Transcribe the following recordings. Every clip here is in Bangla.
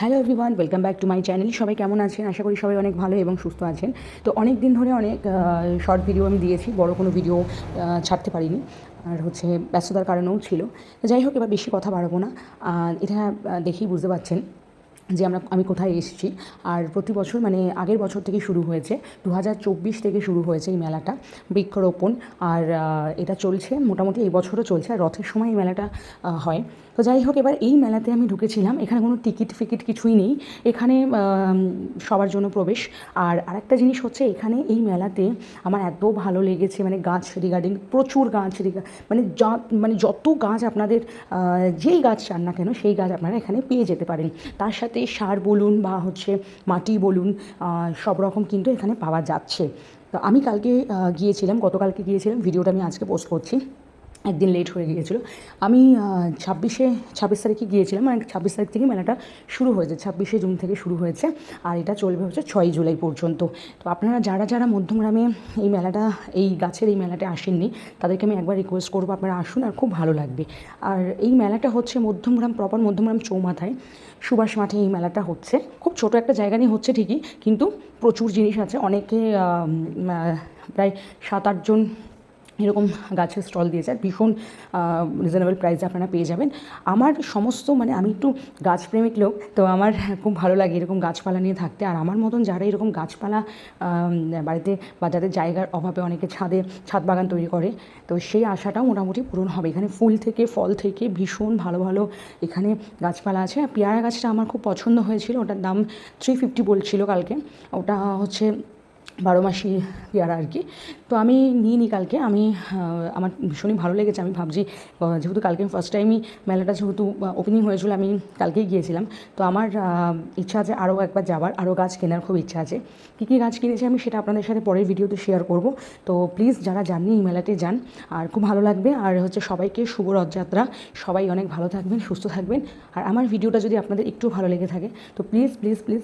Hello everyone welcome back to my channel সবাই কেমন আছেন? আশা করি সবাই অনেক ভালো এবং সুস্থ আছেন। তো অনেক দিন ধরে অনেক শর্ট ভিডিও আমি দিয়েছি, বড় কোনো ভিডিও ছাড়তে পারিনি। আর হচ্ছে ব্যস্ততার কারণেও ছিল। যাই হোক, এবার বেশি কথা বাড়াবো না। এটা দেখেই বুঝতে পারছেন যে আমরা, আমি কোথায় এসেছি। আর প্রতি বছর মানে আগের বছর থেকে শুরু হয়েছে দু হাজার চব্বিশ থেকে শুরু হয়েছে এই মেলাটা, বৃক্ষরোপণ। আর এটা চলছে, মোটামুটি এই বছরও চলছে, আর রথের সময় এই মেলাটা হয়। তো যাই হোক, এবার এই মেলাতে আমি ঢুকেছিলাম, এখানে কোনো টিকিট ফিকিট কিছুই নেই, এখানে সবার জন্য প্রবেশ। আর আরেকটা জিনিস হচ্ছে, এখানে এই মেলাতে আমার এত ভালো লেগেছে মানে গাছ রিগার্ডিং প্রচুর গাছ মানে যা মানে যত গাছ আপনাদের যেই গাছ চান না কেন, সেই গাছ আপনারা এখানে পেয়ে যেতে পারেন। তার সাথে সার বলুন বা হচ্ছে মাটি বলুন সব রকম কিন্তু এখানে পাওয়া যাচ্ছে। তো আমি কালকে গিয়েছিলাম, গতকালকে গিয়েছিলাম, ভিডিওটা আমি আজকে পোস্ট করছি। একদিন লেট হয়ে গিয়েছিল। আমি ছাব্বিশে, ছাব্বিশ তারিখে গিয়েছিলাম মানে ছাব্বিশ তারিখ থেকে মেলাটা শুরু হয়েছে। ছাব্বিশে জুন থেকে শুরু হয়েছে আর এটা চলবে হচ্ছে ছয়ই জুলাই পর্যন্ত। তো আপনারা যারা যারা মধ্যমগ্রামে এই মেলাটা, এই গাছের এই মেলাটা আসেননি, তাদেরকে আমি একবার রিকোয়েস্ট করব আপনারা আসুন আর খুব ভালো লাগবে। আর এই মেলাটা হচ্ছে মধ্যমগ্রাম প্রপার মধ্যমগ্রাম চৌমাথায়। সুভাষ মাঠে এই মেলাটা হচ্ছে। খুব ছোট একটা জায়গা নিয়ে হচ্ছে ঠিকই, কিন্তু প্রচুর জিনিস আছে। অনেকে প্রায় সাত আটজন এরকম গাছের স্টল দিয়েছে আর ভীষণ রিজনেবল প্রাইসে আপনারা পেয়ে যাবেন। আমার সমস্ত মানে আমি একটু গাছপ্রেমিক লোক, তো আমার খুব ভালো লাগে এরকম গাছপালা নিয়ে থাকতে। আর আমার মতন যারা এরকম গাছপালা বাড়িতে বা যাদের জায়গার অভাবে অনেকে ছাদে, ছাদ বাগান তৈরি করে, তো সেই আশাটাও মোটামুটি পূরণ হবে। এখানে ফুল থেকে, ফল থেকে ভীষণ ভালো ভালো এখানে গাছপালা আছে। আর পেয়ারা গাছটা আমার খুব পছন্দ হয়েছিল, ওটার দাম থ্রি ফিফটি বলছিল কালকে। ওটা হচ্ছে বারো মাসি পেয়ারা আর কি। তো আমি নিইনি কালকে। আমি আমার ভীষণই ভালো লেগেছে। আমি ভাবছি যেহেতু কালকে আমি ফার্স্ট টাইমই মেলাটা যেহেতু ওপেনিং হয়েছিল, আমি কালকেই গিয়েছিলাম। তো আমার ইচ্ছা আছে আরও একবার যাবার। আরও গাছ কেনার খুব ইচ্ছা আছে। কী কী গাছ কিনেছি আমি সেটা আপনাদের সাথে পরের ভিডিওতে শেয়ার করব। তো প্লিজ যারা যাননি এই মেলাতে যান। আর খুব ভালো লাগবে। আর হচ্ছে সবাইকে শুভ রথযাত্রা। সবাই অনেক ভালো থাকবেন, সুস্থ থাকবেন। আর আমার ভিডিওটা যদি আপনাদের একটু ভালো লেগে থাকে, তো please please please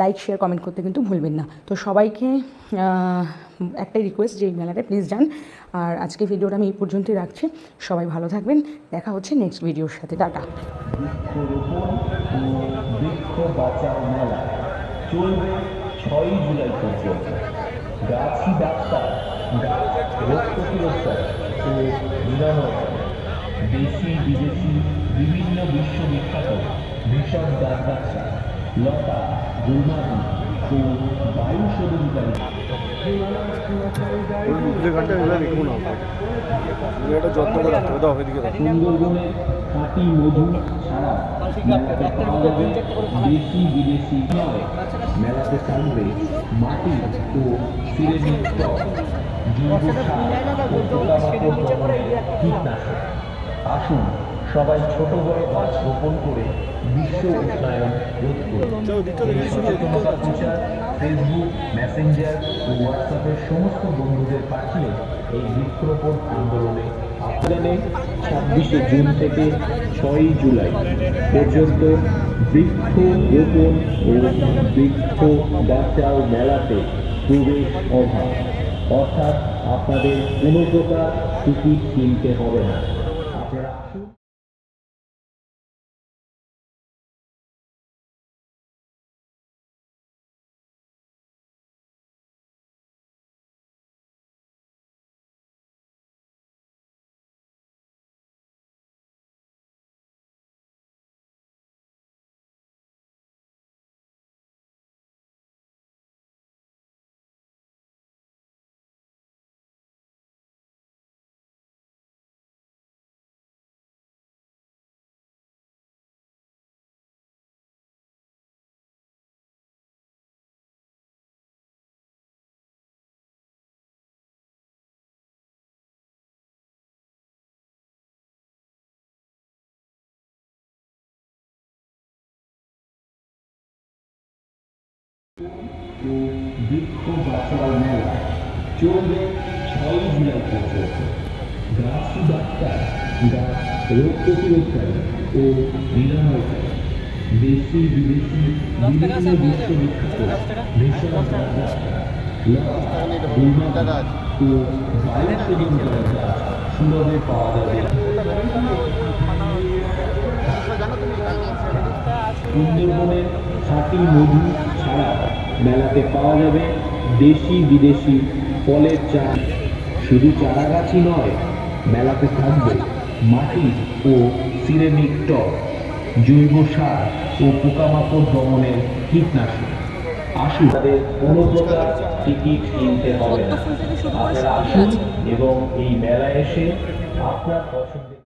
like share comment করতে কিন্তু ভুলবেন না। তো সবাইকে একটাই রিকোয়েস্ট যে এই মেলাটায় প্লিজ যান। আর আজকে ভিডিওটা আমি এই পর্যন্তই রাখছি। সবাই ভালো থাকবেন। দেখা হচ্ছে নেক্সট ভিডিওর সাথে। টাটা। দেশি বিদেশি বিভিন্ন বিশ্ববিখ্যাত ভীষণ গাছগাছরা লতা গুলমাটি ও বায়ু শোধনকারী মধু ছাড়া বিদেশি নয় মেলাতে মাটি ও সিরেমিক জৈব সার কীটনাশক। আসুন সবাই ছোট বড় গাছ রোপণ করে বিশ্ব উষ্ণায়ন রোধ এই সচেতনতা প্রচার ফেসবুক মেসেঞ্জার ও হোয়াটসঅ্যাপের সমস্ত বন্ধুদের পাঠিয়ে এই বৃক্ষরোপণ আন্দোলনে আফগানে ছাব্বিশে জুন থেকে ছয়ই জুলাই পর্যন্ত বৃক্ষ রোপণ ও বৃক্ষ বাঁচাও মেলাতে প্রবেশ অভাব। অর্থাৎ আপনাদের কোনো প্রকার টিকিট কিনতে হবে না। ও বৃক্ষ বাঁচাও মেলা। চলবে ছয় জুলাই পর্যন্ত। গাছই ডাক্তার গাছ রোগ প্রতিরোধকারী ও নিরাময়কারী দেশি, বিদেশি, বিভিন্ন বিশ্ববিখ্যাত ভেষজ গাছ গাছ গাছ সুন্দরবনের খাঁটি মধু ছাড়া মেলাতে পাওয়া যাবে দেশি বিদেশি ফলের চাষ শুধু চারা গাছই নয়, মেলাতে থাকবে মাটি ও সিরেমিক টপ জৈব সার ও পোকামাকড় দমনের কীটনাশক। আসুন, তাদের কোনো প্রকার টিকিট কিনতে হবে। না আপনারা আসুন এবং এই মেলায় এসে আপনার পছন্দের